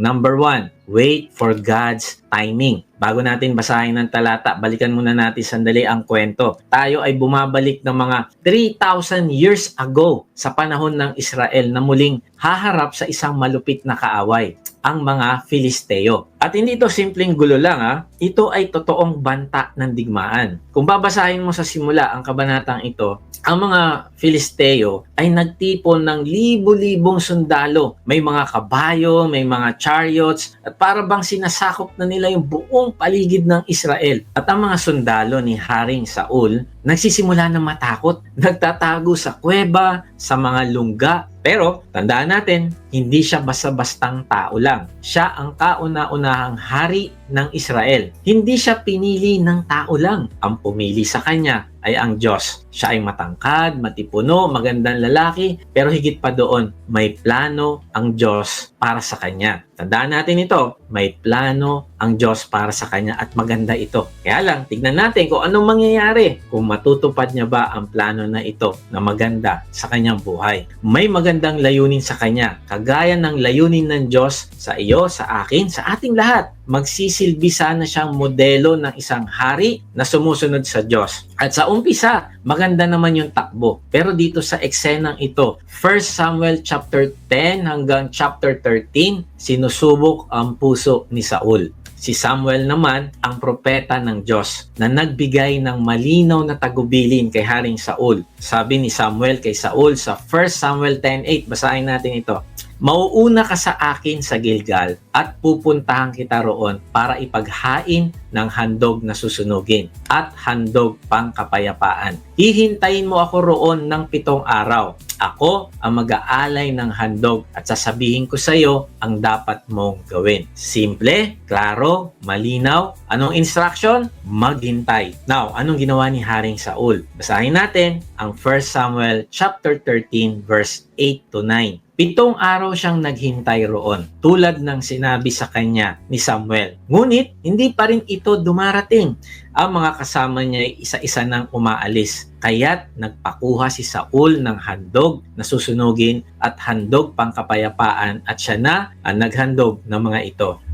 Number one, wait for God's timing. Bago natin basahin ng talata, balikan muna natin sandali ang kwento. Tayo ay bumabalik ng mga 3,000 years ago sa panahon ng Israel na muling haharap sa isang malupit na kaaway, ang mga Filisteo. At hindi ito simpleng gulo lang ha, ito ay totoong banta ng digmaan. Kung babasahin mo sa simula ang kabanatang ito, ang mga Filisteo ay nagtipon ng libo-libong sundalo. May mga kabayo, may mga chariots, at para bang sinasakop na nila yung buong paligid ng Israel. At ang mga sundalo ni Haring Saul, nagsisimula na matakot. Nagtatago sa kuweba, sa mga lungga. Pero, tandaan natin, hindi siya basta-bastang tao lang. Siya ang kauna-unahang hari ng Israel. Hindi siya pinili ng tao lang. Ang pumili sa kanya ay ang Diyos. Siya ay matangkad, matipuno, magandang lalaki, pero higit pa doon, may plano ang Diyos para sa kanya. Tandaan natin ito, may plano ang Diyos para sa kanya at maganda ito. Kaya lang, tignan natin kung anong mangyayari kung matutupad niya ba ang plano na ito na maganda sa kanyang buhay. May magandang layunin sa kanya, kagaya ng layunin ng Diyos sa iyo, sa akin, sa ating lahat. Magsisilbi sana siyang modelo ng isang hari na sumusunod sa Diyos. At sa umpisa, maganda naman yung takbo. Pero dito sa eksenang ito, 1 Samuel chapter 10 hanggang chapter 13, sinusubok ang puso ni Saul. Si Samuel naman ang propeta ng Diyos na nagbigay ng malinaw na tagubilin kay Haring Saul. Sabi ni Samuel kay Saul sa 1 Samuel 10.8, basahin natin ito. Mauuna ka sa akin sa Gilgal at pupuntahan kita roon para ipaghain ng handog na susunugin at handog pang kapayapaan. Hihintayin mo ako roon ng pitong araw. Ako ang mag-aalay ng handog at sasabihin ko sa iyo ang dapat mong gawin. Simple, klaro, malinaw. Anong instruction? Maghintay. Now, anong ginawa ni Haring Saul? Basahin natin ang 1 Samuel chapter 13 verse 8 to 9. Pitong araw siyang naghintay roon, tulad ng sinabi sa kanya ni Samuel. Ngunit, hindi pa rin ito dumarating. Ang mga kasama niya ay isa-isa nang umaalis. Kaya't nagpakuha si Saul ng handog na susunugin at handog pangkapayapaan at siya na ang naghandog ng mga ito.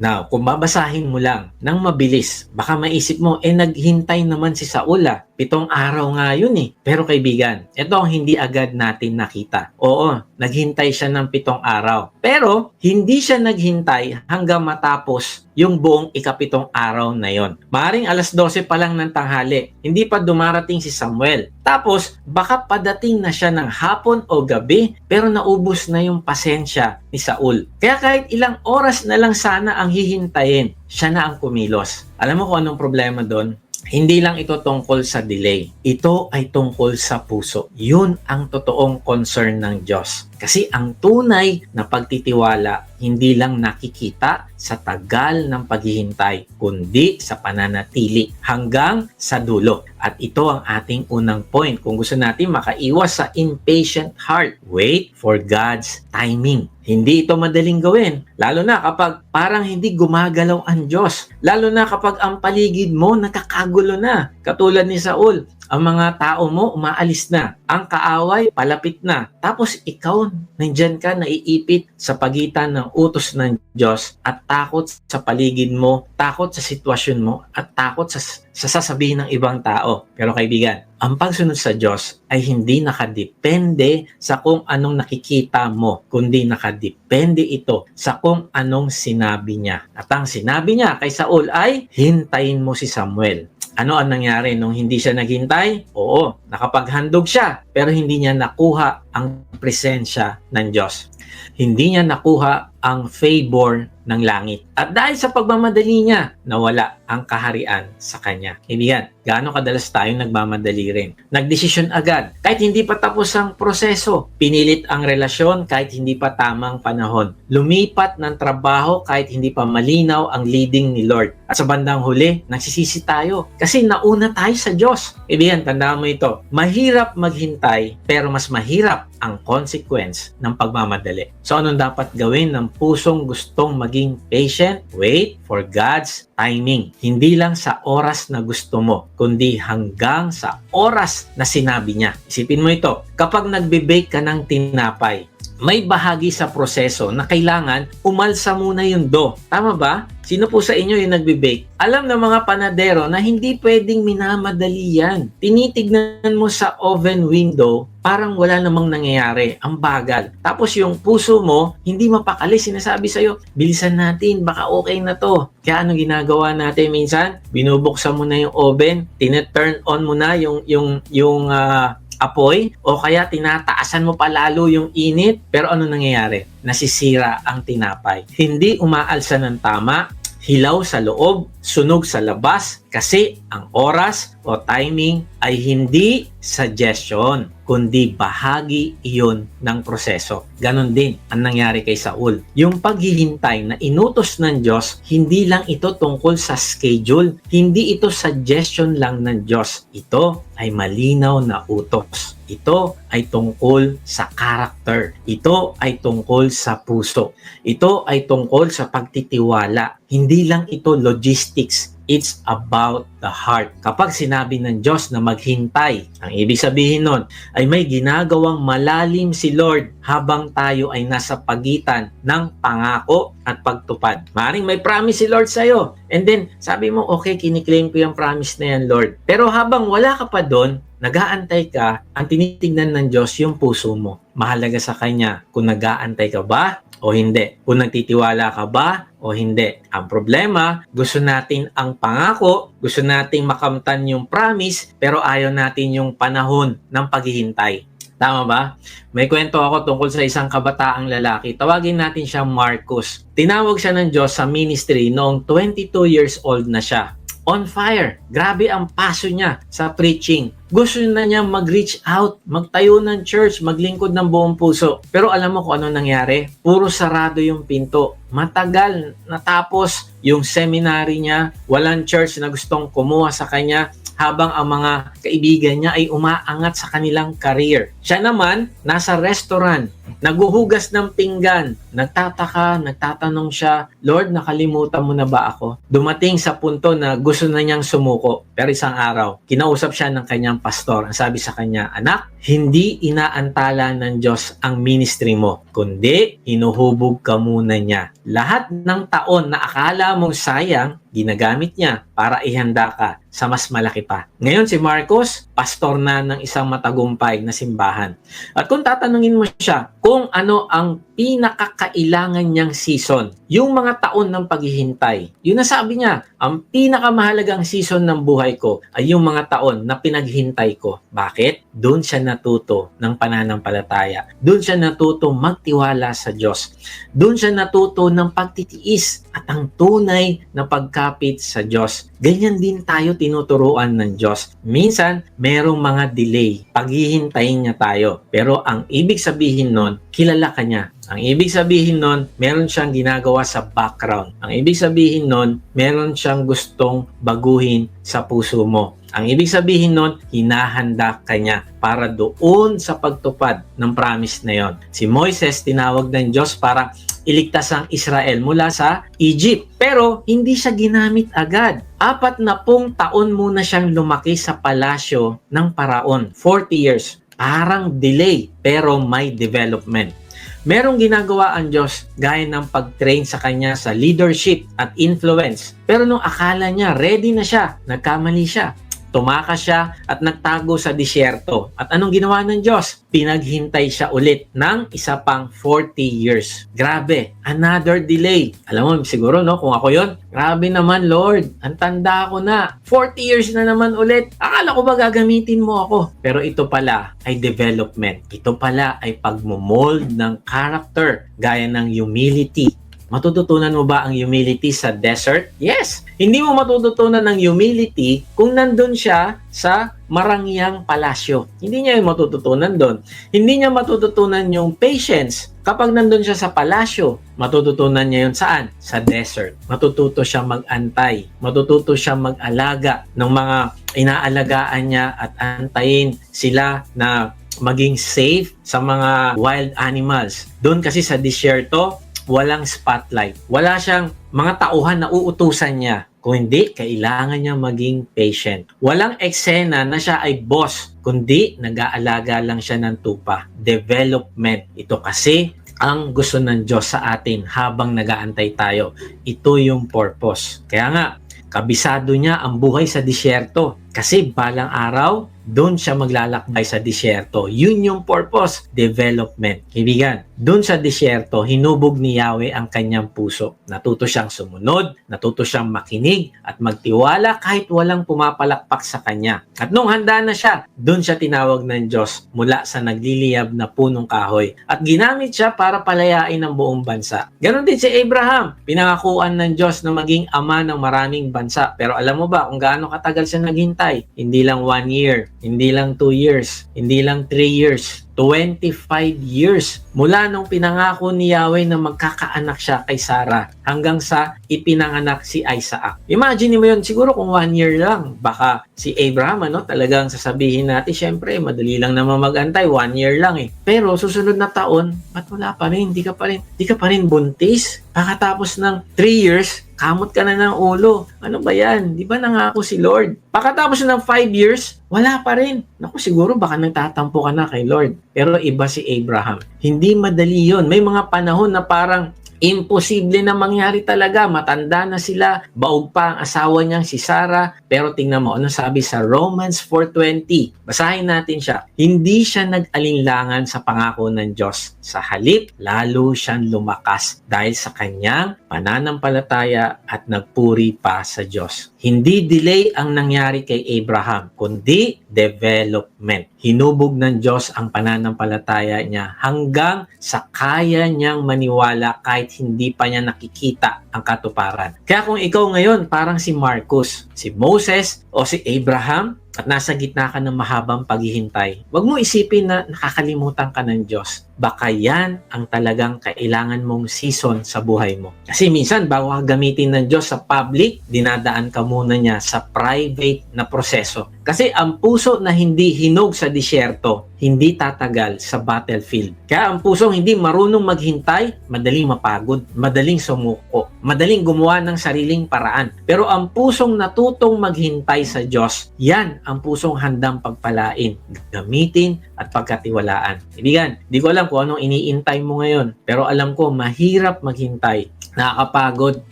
Now, kung babasahin mo lang ng mabilis, baka maisip mo, eh naghintay naman si Saul ah. Pitong araw nga yun eh. Pero kaibigan, ito ang hindi agad natin nakita. Oo, naghintay siya ng pitong araw. Pero, hindi siya naghintay hanggang matapos yung buong ikapitong araw na yon. Maring alas 12 pa lang ng tanghali, hindi pa dumarating si Samuel. Tapos, baka padating na siya ng hapon o gabi, pero naubos na yung pasensya ni Saul. Kaya kahit ilang oras na lang sana ang hihintayin, siya na ang kumilos. Alam mo kung anong problema doon? Hindi lang ito tungkol sa delay. Ito ay tungkol sa puso. Yun ang totoong concern ng Diyos. Kasi ang tunay na pagtitiwala hindi lang nakikita sa tagal ng paghihintay, kundi sa pananatili hanggang sa dulo. At ito ang ating unang point. Kung gusto natin makaiwas sa impatient heart, wait for God's timing. Hindi ito madaling gawin. Lalo na kapag parang hindi gumagalaw ang Diyos. Lalo na kapag ang paligid mo nakakagulo na. Katulad ni Saul, ang mga tao mo umaalis na. Ang kaaway palapit na. Tapos ikaw, nandyan ka, naiipit sa pagitan ng utos ng Diyos at takot sa paligid mo, takot sa sitwasyon mo, at takot sa, sa sasabihin ng ibang tao. Pero kaibigan, ang pagsunod sa Diyos ay hindi nakadepende sa kung anong nakikita mo, kundi nakadepende ito sa kung anong sinabi niya. At ang sinabi niya kay Saul ay, hintayin mo si Samuel. Ano ang nangyari nung hindi siya naghintay? Oo, nakapaghandog siya, pero hindi niya nakuha ang presensya ng Diyos. Hindi niya nakuha ang favor ng langit. At dahil sa pagmamadali niya, nawala ang kaharian sa kanya. Kaibigan, gaano kadalas tayong nagmamadali rin? Nagdesisyon agad, kahit hindi pa tapos ang proseso. Pinilit ang relasyon kahit hindi pa tamang panahon. Lumipat ng trabaho kahit hindi pa malinaw ang leading ni Lord. At sa bandang huli, nagsisisi tayo kasi nauna tayo sa Diyos. Kaibigan, tandaan mo ito. Mahirap maghintay pero mas mahirap ang consequence ng pagmamadali. So anong dapat gawin ng pusong gustong maging patient? Wait for God's timing. Hindi lang sa oras na gusto mo, kundi hanggang sa oras na sinabi niya. Isipin mo ito, kapag nagbe-bake ka ng tinapay, may bahagi sa proseso na kailangan umalsa muna yung dough. Tama ba? Sino po sa inyo yung nagbe-bake? Alam ng mga panadero na hindi pwedeng minamadali yan. Tinitignan mo sa oven window, parang wala namang nangyayari. Ang bagal. Tapos yung puso mo, hindi mapakali. Sinasabi sa'yo, bilisan natin, baka okay na to. Kaya ano ginagawa natin minsan? Binubuksan mo na yung oven, tineturn on mo na yung, yung, yung ah, apoy o kaya tinataasan mo palalo yung init pero ano nangyayari? Nasisira ang tinapay. Hindi umaalsa ng tama, hilaw sa loob, sunog sa labas kasi ang oras o timing ay hindi suggestion kundi bahagi iyon ng proseso. Ganon din ang nangyari kay Saul. Yung paghihintay na inutos ng Diyos, hindi lang ito tungkol sa schedule, hindi ito suggestion lang ng Diyos. Ito ay malinaw na utos. Ito ay tungkol sa character. Ito ay tungkol sa puso. Ito ay tungkol sa pagtitiwala. Hindi lang ito logistics. It's about the heart. Kapag sinabi ng Diyos na maghintay, ang ibig sabihin nun ay may ginagawang malalim si Lord habang tayo ay nasa pagitan ng pangako at pagtupad. Maring may promise si Lord sa'yo. And then, sabi mo, okay, kiniklaim ko yung promise na yan, Lord. Pero habang wala ka pa doon, nagaantay ka, ang tinitignan ng Diyos yung puso mo. Mahalaga sa Kanya kung nagaantay ka ba o hindi. Kung nagtitiwala ka ba o hindi. Ang problema, gusto natin ang pangako, gusto nating makamtan yung promise, pero ayaw natin yung panahon ng paghihintay. Tama ba? May kwento ako tungkol sa isang kabataang lalaki. Tawagin natin siya Marcus. Tinawag siya ng Diyos sa ministry noong 22 years old na siya on fire. Grabe ang paso niya sa preaching. Gusto na niya mag-reach out, magtayo ng church, maglingkod ng buong puso. Pero alam mo kung ano nangyari? Puro sarado yung pinto. Matagal natapos yung seminary niya. Walang church na gustong kumuha sa kanya habang ang mga kaibigan niya ay umaangat sa kanilang career. Siya naman, nasa restaurant, naguhugas ng pinggan, nagtataka, nagtatanong siya, Lord, nakalimutan mo na ba ako? Dumating sa punto na gusto na niyang sumuko. Pero isang araw, kinausap siya ng kanyang pastor. Ang sabi sa kanya, Anak, hindi inaantala ng Diyos ang ministry mo, kundi hinuhubog ka muna niya. Lahat ng taon na akala mong sayang, ginagamit niya para ihanda ka sa mas malaki pa. Ngayon si Marcos, pastor na ng isang matagumpay na simbahan. At kung tatanungin mo siya kung ano ang pinakakailangan niyang season, yung mga taon ng paghihintay, yun na sabi niya, ang pinakamahalagang season ng buhay ko ay yung mga taon na pinaghintay ko. Bakit? Doon siya natuto ng pananampalataya. Doon siya natuto magtiwala sa Diyos. Doon siya natuto ng pagtitiis at ang tunay na pagkapit sa Diyos. Ganyan din tayo tinuturuan ng Diyos. Minsan, merong mga delay. Paghihintayin niya tayo. Pero ang ibig sabihin nun, kilala ka niya. Ang ibig sabihin nun, meron siyang ginagawa sa background. Ang ibig sabihin nun, meron siyang gustong baguhin sa puso mo. Ang ibig sabihin nun, hinahanda ka niya para doon sa pagtupad ng promise na yon. Si Moises tinawag ng Diyos para iligtas ang Israel mula sa Egypt. Pero hindi siya ginamit agad. Apat na pong taon muna siyang lumaki sa palasyo ng paraon. 40 years. Parang delay pero may development. Merong ginagawa ang Diyos gaya ng pag-train sa kanya sa leadership at influence. Pero nung akala niya ready na siya, nagkamali siya. Tumakas siya at nagtago sa disyerto. At anong ginawa ng Diyos? Pinaghintay siya ulit ng isa pang 40 years. Grabe, another delay. Alam mo, siguro no, kung ako yon, grabe naman Lord, ang tanda ko na. 40 years na naman ulit. Akala ko ba gagamitin mo ako? Pero ito pala ay development. Ito pala ay pagmumold ng character gaya ng humility, Matututunan mo ba ang humility sa desert? Yes! Hindi mo matututunan ng humility kung nandun siya sa marangyang palasyo. Hindi niya yung matututunan doon. Hindi niya matututunan yung patience kapag nandun siya sa palasyo. Matututunan niya yun saan? Sa desert. Matututo siya mag-antay. Matututo siya mag-alaga ng mga inaalagaan niya at antayin sila na maging safe sa mga wild animals. Doon kasi sa disyerto, walang spotlight. Wala siyang mga tauhan na uutusan niya. Kung hindi, kailangan niya maging patient. Walang eksena na siya ay boss kundi nag-aalaga lang siya ng tupa. Development. Ito kasi ang gusto ng Diyos sa atin habang nagaantay tayo. Ito yung purpose. Kaya nga, kabisado niya ang buhay sa disyerto. Kasi balang araw, doon siya maglalakbay sa disyerto. Yun yung purpose, development. Kaibigan, doon sa disyerto, hinubog ni Yahweh ang kanyang puso. Natuto siyang sumunod, natuto siyang makinig at magtiwala kahit walang pumapalakpak sa kanya. At nung handa na siya, doon siya tinawag ng Diyos mula sa nagliliyab na punong kahoy. At ginamit siya para palayain ang buong bansa. Ganon din si Abraham. Pinangakuan ng Diyos na maging ama ng maraming bansa. Pero alam mo ba kung gaano katagal siya naghintay? Hindi lang one year, hindi lang two years, hindi lang three years, 25 years mula nung pinangako ni Yahweh na magkakaanak siya kay Sarah hanggang sa ipinanganak si Isaac. Imagine mo yun, siguro kung one year lang, baka si Abraham, ano, talagang sasabihin natin, syempre, madali lang naman magantay, one year lang eh. Pero susunod na taon, ba't wala pa rin? Di ka pa rin, di ka pa rin buntis? Pagkatapos ng 3 years, kamot ka na ng ulo. Ano ba yan? Di ba nangako si Lord? Pagkatapos ng 5 years, wala pa rin. Naku, siguro baka nagtatampo ka na kay Lord. Pero iba si Abraham. Hindi madali yon. May mga panahon na parang imposible na mangyari talaga. Matanda na sila, baog pa ang asawa niyang si Sarah. Pero tingnan mo, ano sabi sa Romans 4.20? Basahin natin siya. Hindi siya nag-alinlangan sa pangako ng Diyos. Sa halip, lalo siyang lumakas dahil sa kanyang pananampalataya at nagpuri pa sa Diyos. Hindi delay ang nangyari kay Abraham, kundi development. Hinubog ng Diyos ang pananampalataya niya hanggang sa kaya niyang maniwala kahit hindi pa niya nakikita ang katuparan. Kaya kung ikaw ngayon parang si Marcus, si Moses buses o si Abraham, at nasa gitna ka ng mahabang paghihintay, wag mo isipin na nakakalimutan ka ng Diyos. Baka yan ang talagang kailangan mong season sa buhay mo. Kasi minsan, bago ka gamitin ng Diyos sa public, dinadaan ka muna niya sa private na proseso. Kasi ang puso na hindi hinog sa disyerto, hindi tatagal sa battlefield. Kaya ang pusong hindi marunong maghintay, madaling mapagod, madaling sumuko, madaling gumawa ng sariling paraan. Pero ang pusong natutong maghintay sa Diyos, yan ang pusong handang pagpalain, gamitin at pagkatiwalaan. Ibigan, di ko alam kung anong iniintay mo ngayon, pero alam ko mahirap maghintay nakakapagod,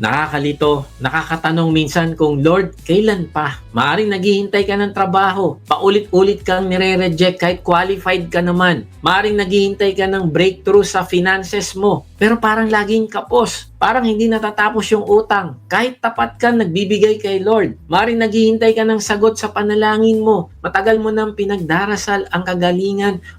nakakalito, nakakatanong minsan kung Lord, kailan pa? Maaring naghihintay ka ng trabaho, paulit-ulit kang nire-reject kahit qualified ka naman. Maaring naghihintay ka ng breakthrough sa finances mo, pero parang laging kapos. Parang hindi natatapos yung utang. Kahit tapat ka, nagbibigay kay Lord. Maaring naghihintay ka ng sagot sa panalangin mo. Matagal mo nang pinagdarasal ang kagalingan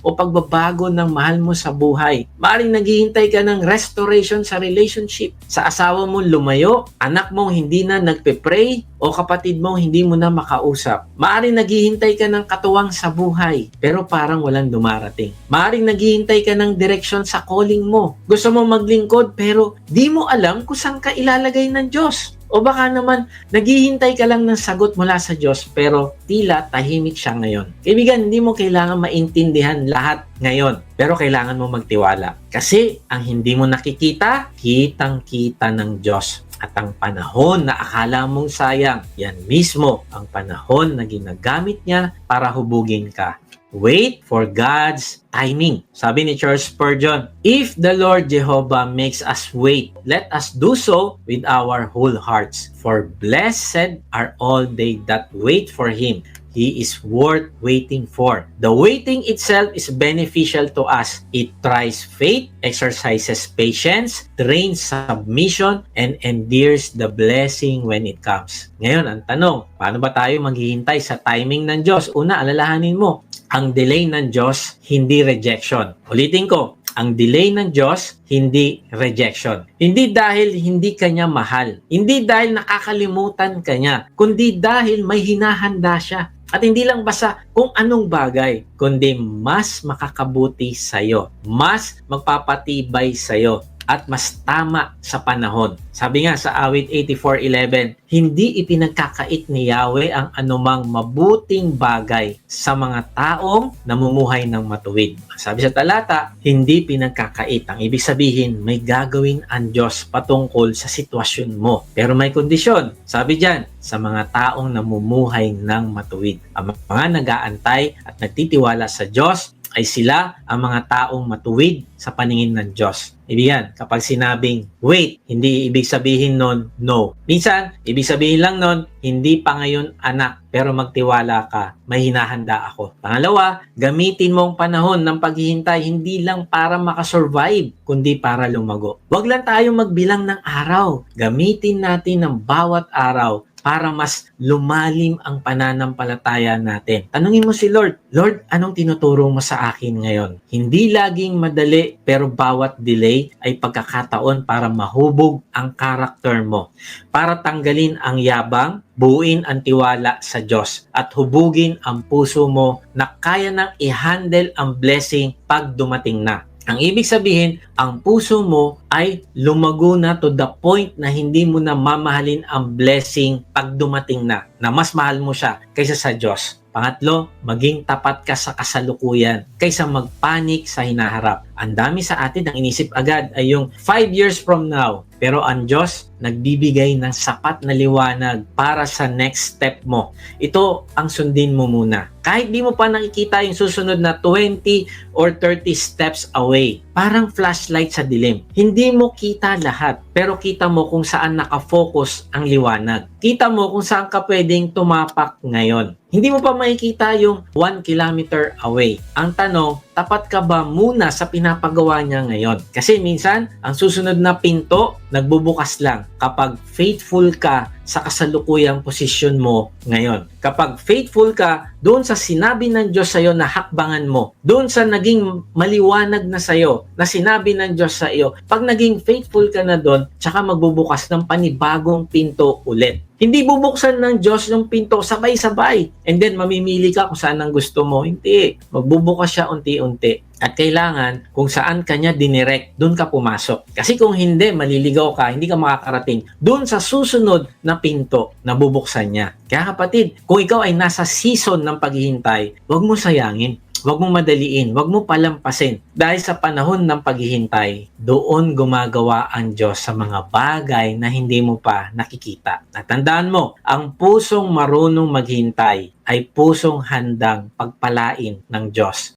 o pagbabago ng mahal mo sa buhay. Maaring naghihintay ka ng restoration sa relationship. Sa asawa mo lumayo, anak mong hindi na nagpe-pray, o kapatid mong hindi mo na makausap. Maaring naghihintay ka ng katuwang sa buhay, pero parang walang dumarating. Maaring naghihintay ka ng direksyon sa calling mo. Gusto mo maglingkod, pero di mo alam kung saan ka ilalagay ng Diyos. O baka naman, naghihintay ka lang ng sagot mula sa Diyos pero tila tahimik siya ngayon. Kaibigan, hindi mo kailangan maintindihan lahat ngayon. Pero kailangan mo magtiwala. Kasi ang hindi mo nakikita, kitang-kita ng Diyos. At ang panahon na akala mong sayang, yan mismo ang panahon na ginagamit niya para hubugin ka. Wait for God's timing. Sabi ni Charles Spurgeon, If the Lord Jehovah makes us wait, let us do so with our whole hearts. For blessed are all they that wait for Him. He is worth waiting for. The waiting itself is beneficial to us. It tries faith, exercises patience, trains submission, and endears the blessing when it comes. Ngayon, ang tanong, paano ba tayo maghihintay sa timing ng Diyos? Una, alalahanin mo, ang delay ng Diyos, hindi rejection. Ulitin ko, ang delay ng Diyos, hindi rejection. Hindi dahil hindi kanya mahal. Hindi dahil nakakalimutan kanya. Kundi dahil may hinahanda siya. At hindi lang basta kung anong bagay, kundi mas makakabuti sa'yo. Mas magpapatibay sa'yo. At mas tama sa panahon. Sabi nga sa awit 84.11, hindi ipinagkakait ni Yahweh ang anumang mabuting bagay sa mga taong namumuhay ng matuwid. Sabi sa talata, hindi pinagkakait. Ang ibig sabihin, may gagawin ang Diyos patungkol sa sitwasyon mo. Pero may kondisyon. Sabi dyan, sa mga taong namumuhay ng matuwid. Ang mga nag-aantay at nagtitiwala sa Diyos ay sila ang mga taong matuwid sa paningin ng Diyos. Ibigan, kapag sinabing wait, hindi ibig sabihin nun no. Minsan, ibig sabihin lang nun, hindi pa ngayon anak, pero magtiwala ka, may hinahanda ako. Pangalawa, gamitin mo ang panahon ng paghihintay hindi lang para makasurvive, kundi para lumago. Huwag lang tayong magbilang ng araw. Gamitin natin ang bawat araw para mas lumalim ang pananampalataya natin. Tanungin mo si Lord, Lord, anong tinuturo mo sa akin ngayon? Hindi laging madali, pero bawat delay ay pagkakataon para mahubog ang karakter mo. Para tanggalin ang yabang, buuin ang tiwala sa Diyos at hubugin ang puso mo na kaya nang i-handle ang blessing pag dumating na. Ang ibig sabihin, ang puso mo ay lumago na to the point na hindi mo na mamahalin ang blessing pag dumating na, na mas mahal mo siya kaysa sa Diyos. Pangatlo, maging tapat ka sa kasalukuyan kaysa magpanik sa hinaharap. Ang dami sa atin ang inisip agad ay yung 5 years from now. Pero ang Diyos nagbibigay ng sapat na liwanag para sa next step mo. Ito ang sundin mo muna. Kahit di mo pa nakikita yung susunod na 20 or 30 steps away. Parang flashlight sa dilim. Hindi mo kita lahat, pero kita mo kung saan nakafocus ang liwanag. Kita mo kung saan ka pwedeng tumapak ngayon. Hindi mo pa makikita yung 1 kilometer away. Ang tanong, tapat ka ba muna sa pinapagawa niya ngayon? Kasi minsan, ang susunod na pinto, nagbubukas lang kapag faithful ka sa kasalukuyang posisyon mo ngayon. Kapag faithful ka doon sa sinabi ng Diyos sa'yo na hakbangan mo, doon sa naging maliwanag na sa'yo, na sinabi ng Diyos sa iyo, pag naging faithful ka na doon, tsaka magbubukas ng panibagong pinto ulit. Hindi bubuksan ng Diyos yung pinto sabay-sabay. And then mamimili ka kung saan ang gusto mo. Hindi. Magbubukas siya unti-unti. At kailangan kung saan kanya dinirect, doon ka pumasok. Kasi kung hindi, maliligaw ka, hindi ka makakarating doon sa susunod na pinto na bubuksan niya. Kaya kapatid, kung ikaw ay nasa season ng paghihintay, huwag mo sayangin. Huwag mo madaliin, huwag mo palampasin. Dahil sa panahon ng paghihintay, doon gumagawa ang Diyos sa mga bagay na hindi mo pa nakikita. At tandaan mo, ang pusong marunong maghintay ay pusong handang pagpalain ng Diyos.